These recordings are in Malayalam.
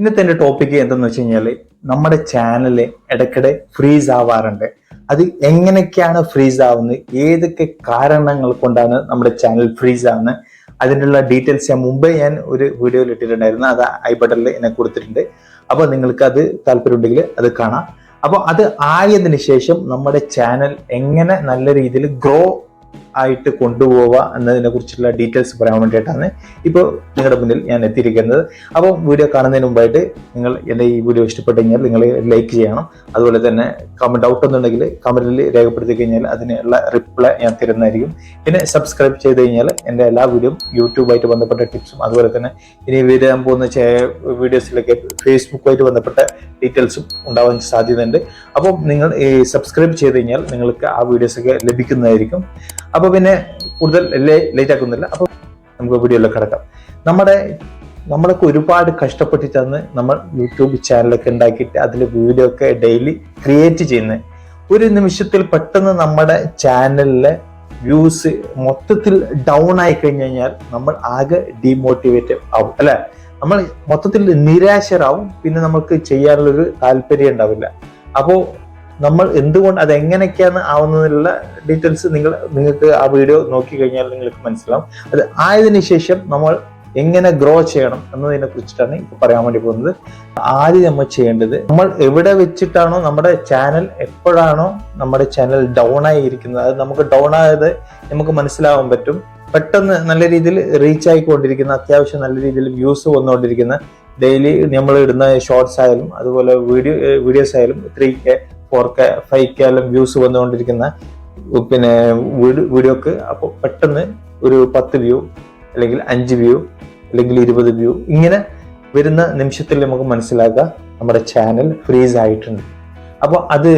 ഇന്നത്തെ എന്റെ ടോപ്പിക്ക് എന്തെന്ന് വെച്ച് കഴിഞ്ഞാൽ നമ്മുടെ ചാനൽ ഇടയ്ക്കിടെ ഫ്രീസ് ആവാറുണ്ട്. അത് എങ്ങനെയൊക്കെയാണ് ഫ്രീസ് ആവുന്നത്? ഏതൊക്കെ കാരണങ്ങൾ കൊണ്ടാണ് നമ്മുടെ ചാനൽ ഫ്രീസ് ആവുന്നത്? അതിനുള്ള ഡീറ്റെയിൽസ് ഞാൻ മുമ്പേ ഞാൻ ഒരു വീഡിയോയിൽ ഇട്ടിട്ടുണ്ടായിരുന്നു. അത് ഐ ബട്ടണിൽ എന്നെ കൊടുത്തിട്ടുണ്ട്. അപ്പോൾ നിങ്ങൾക്ക് അത് താല്പര്യമുണ്ടെങ്കിൽ അത് കാണാം. അപ്പോൾ അത് ആയതിനു ശേഷം നമ്മുടെ ചാനൽ എങ്ങനെ നല്ല രീതിയിൽ ഗ്രോ ആയിട്ട് കൊണ്ടുപോവുക എന്നതിനെ കുറിച്ചുള്ള ഡീറ്റെയിൽസ് പറയാൻ വേണ്ടിയിട്ടാണ് ഇപ്പോൾ നിങ്ങളുടെ മുന്നിൽ ഞാൻ എത്തിയിരിക്കുന്നത്. അപ്പോൾ വീഡിയോ കാണുന്നതിന് മുമ്പായിട്ട് നിങ്ങൾ എന്റെ ഈ വീഡിയോ ഇഷ്ടപ്പെട്ടു കഴിഞ്ഞാൽ നിങ്ങൾ ലൈക്ക് ചെയ്യണം. അതുപോലെ തന്നെ കമന്റ് ഡൗട്ട് ഒന്നുണ്ടെങ്കിൽ കമന്റിൽ രേഖപ്പെടുത്തി കഴിഞ്ഞാൽ അതിനുള്ള റിപ്ലൈ ഞാൻ തരുന്നതായിരിക്കും. പിന്നെ സബ്സ്ക്രൈബ് ചെയ്ത് കഴിഞ്ഞാൽ എന്റെ എല്ലാ വീഡിയോയും യൂട്യൂബായിട്ട് ബന്ധപ്പെട്ട ടിപ്സും അതുപോലെ തന്നെ ഇനി വരാൻ പോകുന്ന വീഡിയോസിലൊക്കെ ഫേസ്ബുക്കുമായിട്ട് ബന്ധപ്പെട്ട ഡീറ്റെയിൽസും ഉണ്ടാവാൻ സാധ്യതയുണ്ട്. അപ്പോൾ നിങ്ങൾ സബ്സ്ക്രൈബ് ചെയ്ത് കഴിഞ്ഞാൽ നിങ്ങൾക്ക് ആ വീഡിയോസൊക്കെ ലഭിക്കുന്നതായിരിക്കും. അപ്പോൾ പിന്നെ കൂടുതൽ ലേറ്റ് ആക്കുന്നില്ല. അപ്പോൾ നമുക്ക് വീഡിയോയിലേക്ക് കിടക്കാം. നമ്മുടെ നമ്മളൊക്കെ ഒരുപാട് കഷ്ടപ്പെട്ടിട്ടാണ് നമ്മൾ യൂട്യൂബ് ചാനലൊക്കെ ഉണ്ടാക്കിയിട്ട് അതിൽ വീഡിയോ ഒക്കെ ഡെയിലി ക്രിയേറ്റ് ചെയ്യുന്നത് ഒരു നിമിഷത്തിൽ പെട്ടെന്ന് നമ്മുടെ ചാനലിലെ വ്യൂസ് മൊത്തത്തിൽ ഡൗൺ ആയി കഴിഞ്ഞു കഴിഞ്ഞാൽ നമ്മൾ ആകെ ഡീമോട്ടിവേറ്റ് ആവും അല്ലെ? നമ്മൾ മൊത്തത്തിൽ നിരാശരാവും പിന്നെ നമുക്ക് ചെയ്യാനുള്ളൊരു താല്പര്യം ഉണ്ടാവില്ല. അപ്പോൾ നമ്മൾ എന്തുകൊണ്ട് അത് എങ്ങനെയൊക്കെയാണ് ആവുന്നതിനുള്ള ഡീറ്റെയിൽസ് നിങ്ങൾ നിങ്ങൾക്ക് ആ വീഡിയോ നോക്കി കഴിഞ്ഞാൽ നിങ്ങൾക്ക് മനസ്സിലാവും. അത് ആയതിനു ശേഷം നമ്മൾ എങ്ങനെ ഗ്രോ ചെയ്യണം എന്നതിനെ കുറിച്ചിട്ടാണ് ഇപ്പൊ പറയാൻ വേണ്ടി പോകുന്നത്. ആദ്യം നമ്മൾ ചെയ്യേണ്ടത് നമ്മൾ എവിടെ വെച്ചിട്ടാണോ നമ്മുടെ ചാനൽ എപ്പോഴാണോ നമ്മുടെ ചാനൽ ഡൗൺ ആയി ഇരിക്കുന്നത് അത് നമുക്ക് ഡൗൺ ആയത് നമുക്ക് മനസ്സിലാവാൻ പറ്റും. പെട്ടെന്ന് നല്ല രീതിയിൽ റീച്ച് ആയിക്കൊണ്ടിരിക്കുന്ന അത്യാവശ്യം നല്ല രീതിയിൽ വ്യൂസ് വന്നുകൊണ്ടിരിക്കുന്ന ഡെയിലി നമ്മൾ ഇടുന്ന ഷോർട്സ് ആയാലും അതുപോലെ വീഡിയോ വീഡിയോസ് ആയാലും three K four K five K എല്ലാം വ്യൂസ് വന്നുകൊണ്ടിരിക്കുന്ന പിന്നെ വീഡിയോക്ക് അപ്പോൾ പെട്ടെന്ന് ഒരു പത്ത് വ്യൂ അല്ലെങ്കിൽ അഞ്ച് വ്യൂ അല്ലെങ്കിൽ ഇരുപത് വ്യൂ ഇങ്ങനെ വരുന്ന നിമിഷത്തിൽ നമുക്ക് മനസ്സിലാക്കുക നമ്മുടെ ചാനൽ ഫ്രീസ് ആയിട്ടുണ്ട്. അപ്പോൾ അത്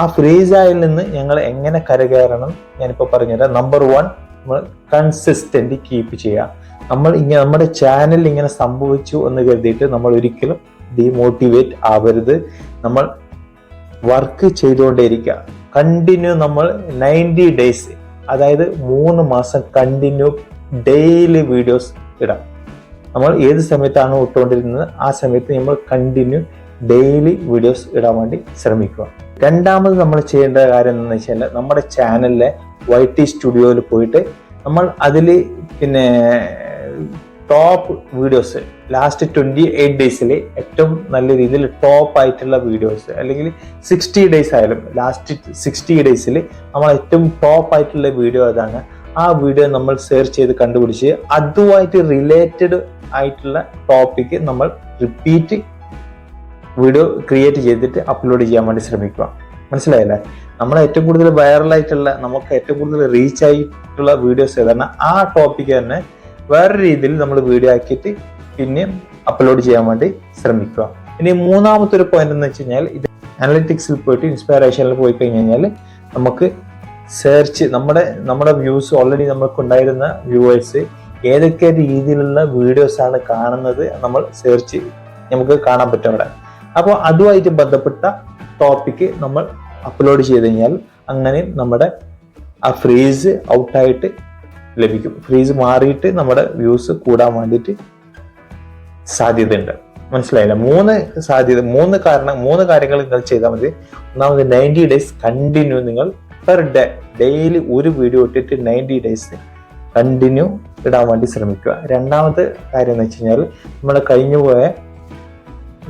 ആ ഫ്രീസ് ആയിൽ നിന്ന് ഞങ്ങൾ എങ്ങനെ കരകയറണം ഞാനിപ്പോൾ പറഞ്ഞുതരാം. നമ്പർ വൺ നമ്മൾ കൺസിസ്റ്റന്റ് കീപ്പ് ചെയ്യുക. നമ്മൾ ഇങ്ങനെ നമ്മുടെ ചാനൽ ഇങ്ങനെ സംഭവിച്ചു എന്ന് കരുതിയിട്ട് നമ്മൾ ഒരിക്കലും ഡിമോട്ടിവേറ്റ് ആവരുത്. നമ്മൾ വർക്ക് ചെയ്തുകൊണ്ടേയിരിക്കുക. കണ്ടിന്യൂ നമ്മൾ നയന്റി ഡേയ്സ് അതായത് മൂന്ന് മാസം കണ്ടിന്യൂ ഡെയിലി വീഡിയോസ് ഇടാം. നമ്മൾ ഏത് സമയത്താണ് ഇട്ടുകൊണ്ടിരുന്നത്? ആ സമയത്ത് നമ്മൾ കണ്ടിന്യൂ ഡെയിലി വീഡിയോസ് ഇടാൻ വേണ്ടി ശ്രമിക്കുക. രണ്ടാമത് നമ്മൾ ചെയ്യേണ്ട കാര്യം എന്താണെന്ന് വെച്ചാൽ നമ്മുടെ ചാനലിലെ വൈ ടി സ്റ്റുഡിയോയിൽ പോയിട്ട് നമ്മൾ അതിൽ പിന്നെ top videos last twenty eight ഡേയ്സിൽ ഏറ്റവും നല്ല രീതിയിൽ ടോപ്പ് ആയിട്ടുള്ള വീഡിയോസ് അല്ലെങ്കിൽ സിക്സ്റ്റി ഡേയ്സ് ആയാലും ലാസ്റ്റ് സിക്സ്റ്റി ഡേയ്സിൽ നമ്മൾ ഏറ്റവും ടോപ്പ് ആയിട്ടുള്ള വീഡിയോ അതാണ് ആ വീഡിയോ നമ്മൾ സെർച്ച് ചെയ്ത് കണ്ടുപിടിച്ച് അതുമായിട്ട് റിലേറ്റഡ് ആയിട്ടുള്ള ടോപ്പിക്ക് നമ്മൾ റിപ്പീറ്റ് വീഡിയോ ക്രിയേറ്റ് ചെയ്തിട്ട് അപ്ലോഡ് ചെയ്യാൻ വേണ്ടി ശ്രമിക്കുക. മനസ്സിലായല്ലേ? നമ്മൾ ഏറ്റവും കൂടുതൽ വൈറലായിട്ടുള്ള നമുക്ക് ഏറ്റവും കൂടുതൽ റീച്ച് ആയിട്ടുള്ള വീഡിയോസ് ഏതാണ്? ആ ടോപ്പിക്ക് തന്നെ വേറെ രീതിയിൽ നമ്മൾ വീഡിയോ ആക്കിയിട്ട് പിന്നെ അപ്ലോഡ് ചെയ്യാൻ വേണ്ടി ശ്രമിക്കുക. ഇനി മൂന്നാമത്തെ ഒരു പോയിന്റ് എന്ന് വെച്ച് കഴിഞ്ഞാൽ ഇത് അനലിറ്റിക്സിൽ പോയിട്ട് ഇൻസ്പയറേഷനിൽ പോയി കഴിഞ്ഞ് കഴിഞ്ഞാൽ നമുക്ക് സെർച്ച് നമ്മുടെ നമ്മുടെ വ്യൂസ് ഓൾറെഡി നമുക്ക് ഉണ്ടായിരുന്ന വ്യൂവേഴ്സ് ഏതൊക്കെ രീതിയിലുള്ള വീഡിയോസ് ആണ് കാണുന്നത് നമ്മൾ സെർച്ച് നമുക്ക് കാണാൻ പറ്റും അവിടെ. അപ്പോൾ അതുമായിട്ട് ബന്ധപ്പെട്ട ടോപ്പിക്ക് നമ്മൾ അപ്ലോഡ് ചെയ്ത് കഴിഞ്ഞാൽ അങ്ങനെ നമ്മുടെ ആ ഫ്രീസ് ഔട്ടായിട്ട് ലഭിക്കും. ഫ്രീസ് മാറിയിട്ട് നമ്മുടെ വ്യൂസ് കൂടാൻ വേണ്ടിയിട്ട് സാധ്യതയുണ്ട്. മനസ്സിലായില്ല? മൂന്ന് സാധ്യത മൂന്ന് കാരണം മൂന്ന് കാര്യങ്ങൾ നിങ്ങൾ ചെയ്താൽ മതി. ഒന്നാമത് നയന്റി ഡേയ്സ് കണ്ടിന്യൂ നിങ്ങൾ പെർ ഡേ ഡെയിലി ഒരു വീഡിയോ ഇട്ടിട്ട് നയന്റി ഡേയ്സ് കണ്ടിന്യൂ ഇടാൻ വേണ്ടി ശ്രമിക്കുക. രണ്ടാമത്തെ കാര്യം എന്ന് വെച്ച് കഴിഞ്ഞാൽ നമ്മുടെ കഴിഞ്ഞു പോയ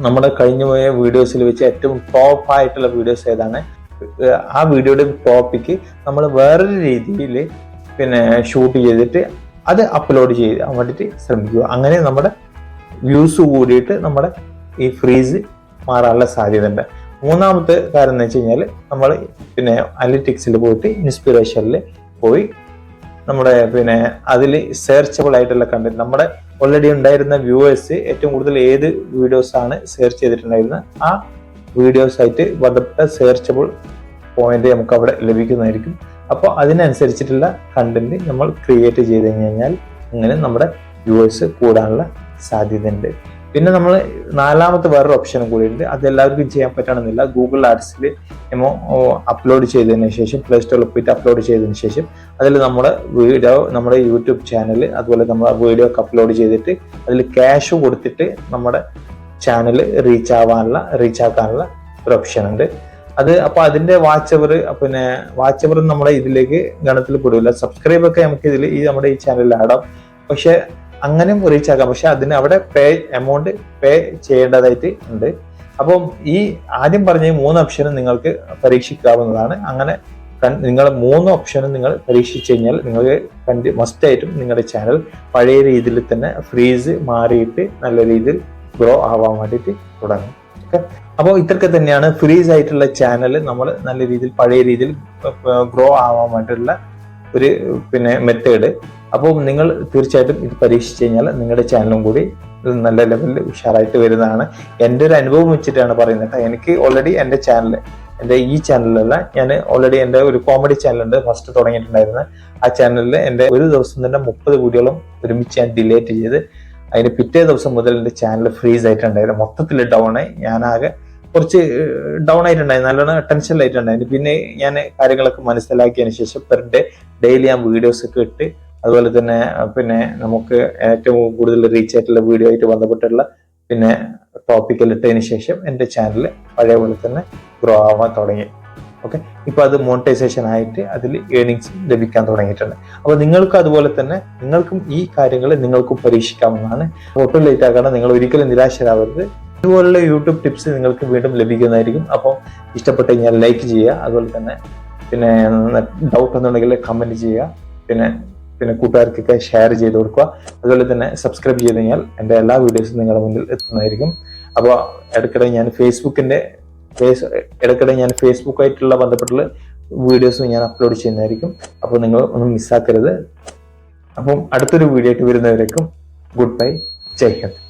നമ്മുടെ കഴിഞ്ഞു പോയ വീഡിയോസിൽ വെച്ച് ഏറ്റവും ടോപ്പ് ആയിട്ടുള്ള വീഡിയോസ് ഏതാണ്? ആ വീഡിയോയുടെ ടോപ്പിക്ക് നമ്മൾ വേറൊരു രീതിയിൽ പിന്നെ ഷൂട്ട് ചെയ്തിട്ട് അത് അപ്ലോഡ് ചെയ്യാൻ വേണ്ടിയിട്ട് ശ്രമിക്കുക. അങ്ങനെ നമ്മുടെ വ്യൂസ് കൂടിയിട്ട് നമ്മുടെ ഈ ഫ്രീസ് മാറാനുള്ള സാധ്യത ഉണ്ട് മൂന്നാമത്തെ കാര്യം എന്ന് വെച്ച് കഴിഞ്ഞാൽ നമ്മൾ പിന്നെ അനലിറ്റിക്സിൽ പോയിട്ട് ഇൻസ്പിറേഷനിൽ പോയി നമ്മുടെ പിന്നെ അതിൽ സെർച്ചബിൾ ആയിട്ടുള്ള കണ്ടന്റ് നമ്മുടെ ഓൾറെഡി ഉണ്ടായിരുന്ന വ്യൂവേഴ്സ് ഏറ്റവും കൂടുതൽ ഏത് വീഡിയോസ് ആണ് സെർച്ച് ചെയ്തിട്ടുണ്ടായിരുന്നത്? ആ വീഡിയോസ് ആയിട്ട് ബന്ധപ്പെട്ട സെർച്ചബിൾ പോയിന്റ് നമുക്ക് അവിടെ ലഭിക്കുന്നതായിരിക്കും. അപ്പോൾ അതിനനുസരിച്ചിട്ടുള്ള കണ്ടന്റ് നമ്മൾ ക്രിയേറ്റ് ചെയ്ത് കഴിഞ്ഞ് കഴിഞ്ഞാൽ അങ്ങനെ നമ്മുടെ വ്യൂവേഴ്സ് കൂടാനുള്ള സാധ്യതയുണ്ട്. പിന്നെ നമ്മൾ നാലാമത്തെ വേറൊരു ഓപ്ഷനും കൂടി ഉണ്ട് അത് എല്ലാവർക്കും ചെയ്യാൻ പറ്റണമെന്നില്ല. ഗൂഗിൾ ആർട്സിൽ എമോ അപ്ലോഡ് ചെയ്തതിന് ശേഷം പ്ലേ സ്റ്റോറിൽ പോയിട്ട് അപ്ലോഡ് ചെയ്തതിന് ശേഷം അതിൽ നമ്മുടെ വീഡിയോ നമ്മുടെ യൂട്യൂബ് ചാനൽ അതുപോലെ നമ്മൾ വീഡിയോ ഒക്കെ അപ്ലോഡ് ചെയ്തിട്ട് അതിൽ ക്യാഷ് കൊടുത്തിട്ട് നമ്മുടെ ചാനൽ റീച്ച് ആവാനുള്ള റീച്ച് ആക്കാനുള്ള ഒരു ഓപ്ഷൻ ഉണ്ട്. അത് അപ്പൊ അതിന്റെ വാച്ച് അവർ പിന്നെ വാച്ച് അവർ നമ്മുടെ ഇതിലേക്ക് ഗണത്തിൽ പെടില്ല സബ്സ്ക്രൈബ് ഒക്കെ നമുക്ക് ഇതിൽ ഈ നമ്മുടെ ഈ ചാനലിൽ ആടാം പക്ഷെ അങ്ങനെയും റീച്ച് ആക്കാം. പക്ഷെ അതിന് അവിടെ പേ എമൗണ്ട് പേ ചെയ്യേണ്ടതായിട്ട് ഉണ്ട്. അപ്പം ഈ ആദ്യം പറഞ്ഞ മൂന്ന് ഓപ്ഷനും നിങ്ങൾക്ക് പരീക്ഷിക്കാവുന്നതാണ്. അങ്ങനെ നിങ്ങൾ മൂന്ന് ഓപ്ഷനും നിങ്ങൾ പരീക്ഷിച്ചു കഴിഞ്ഞാൽ നിങ്ങൾക്ക് കണ്ടി മസ്റ്റായിട്ടും നിങ്ങളുടെ ചാനൽ പഴയ രീതിയിൽ തന്നെ ഫ്രീസ് മാറിയിട്ട് നല്ല രീതിയിൽ ഗ്രോ ആവാൻ വേണ്ടിയിട്ട് തുടങ്ങും. ഓക്കെ അപ്പോൾ ഇത്രയൊക്കെ തന്നെയാണ് ഫ്രീസ് ആയിട്ടുള്ള ചാനൽ നമ്മൾ നല്ല രീതിയിൽ പഴയ രീതിയിൽ ഗ്രോ ആവാൻ വേണ്ടിയിട്ടുള്ള ഒരു പിന്നെ മെത്തേഡ് അപ്പോൾ നിങ്ങൾ തീർച്ചയായിട്ടും ഇത് പരീക്ഷിച്ച് കഴിഞ്ഞാൽ നിങ്ങളുടെ ചാനലും കൂടി നല്ല ലെവലിൽ ഉഷാറായിട്ട് വരുന്നതാണ്. എന്റെ ഒരു അനുഭവം വെച്ചിട്ടാണ് പറയുന്നത് കേട്ടോ. എനിക്ക് ഓൾറെഡി എന്റെ ചാനൽ എന്റെ ഈ ചാനലല്ല ഞാൻ ഓൾറെഡി എന്റെ ഒരു കോമഡി ചാനലുണ്ട് ഫസ്റ്റ് തുടങ്ങിയിട്ടുണ്ടായിരുന്നത്. ആ ചാനലിൽ എന്റെ ഒരു ദിവസം തന്നെ മുപ്പത് വീഡിയോകളും ഒരുമിച്ച് ഞാൻ ഡിലേറ്റ് ചെയ്ത് അതിന് പിറ്റേ ദിവസം മുതൽ എന്റെ ചാനൽ ഫ്രീസ് ആയിട്ടുണ്ടായിരുന്നു. മൊത്തത്തിൽ ഡൗൺ ആയി. ഞാനാകെ കുറച്ച് ഡൗൺ ആയിട്ടുണ്ടായിരുന്നു. നല്ലോണം ടെൻഷനിലായിട്ടുണ്ടായിരുന്നു പിന്നെ ഞാൻ കാര്യങ്ങളൊക്കെ മനസ്സിലാക്കിയതിന് ശേഷം പെർ ഡേ ഡെയിലി ഞാൻ വീഡിയോസ് ഒക്കെ ഇട്ട് അതുപോലെ തന്നെ പിന്നെ നമുക്ക് ഏറ്റവും കൂടുതൽ റീച്ച് ആയിട്ടുള്ള വീഡിയോ ആയിട്ട് ബന്ധപ്പെട്ടുള്ള പിന്നെ ടോപ്പിക്കൽ ഇട്ടതിന് ശേഷം എന്റെ ചാനൽ പഴയ പോലെ തന്നെ ഗ്രോ ആവാൻ തുടങ്ങി. ഓക്കെ ഇപ്പൊ അത് മോണിറ്റൈസേഷൻ ആയിട്ട് അതിൽ ഏണിങ്സ് ലഭിക്കാൻ തുടങ്ങിയിട്ടുണ്ട്. അപ്പൊ നിങ്ങൾക്ക് അതുപോലെ തന്നെ നിങ്ങൾക്കും ഈ കാര്യങ്ങൾ നിങ്ങൾക്കും പരീക്ഷിക്കാവുന്നതാണ്. ഒട്ടും ലേറ്റ് ആക്കാതെ നിങ്ങൾ ഒരിക്കലും നിരാശരാവരുത്. ഇതുപോലുള്ള യൂട്യൂബ് ടിപ്സ് നിങ്ങൾക്ക് വീണ്ടും ലഭിക്കുന്നതായിരിക്കും. അപ്പോൾ ഇഷ്ടപ്പെട്ട് കഴിഞ്ഞാൽ ലൈക്ക് ചെയ്യുക. അതുപോലെ തന്നെ പിന്നെ ഡൗട്ട് എന്നുണ്ടെങ്കിൽ കമന്റ് ചെയ്യുക. പിന്നെ പിന്നെ കൂട്ടുകാർക്കൊക്കെ ഷെയർ ചെയ്ത് കൊടുക്കുക. അതുപോലെ തന്നെ സബ്സ്ക്രൈബ് ചെയ്ത് കഴിഞ്ഞാൽ എന്റെ എല്ലാ വീഡിയോസും നിങ്ങളുടെ മുന്നിൽ എത്തുന്നതായിരിക്കും. അപ്പോൾ ഇടയ്ക്കിടെ ഞാൻ ഫേസ്ബുക്കിന്റെ ഫേസ് ഇടയ്ക്കിടെ ഞാൻ ഫേസ്ബുക്കായിട്ടുള്ള ബന്ധപ്പെട്ടുള്ള വീഡിയോസും ഞാൻ അപ്ലോഡ് ചെയ്യുന്നതായിരിക്കും. അപ്പോൾ നിങ്ങൾ ഒന്നും മിസ്സാക്കരുത് അപ്പം അടുത്തൊരു വീഡിയോ ആയിട്ട് വരുന്നവരേക്കും ഗുഡ് ബൈ ജയ് ഹിന്ദ്.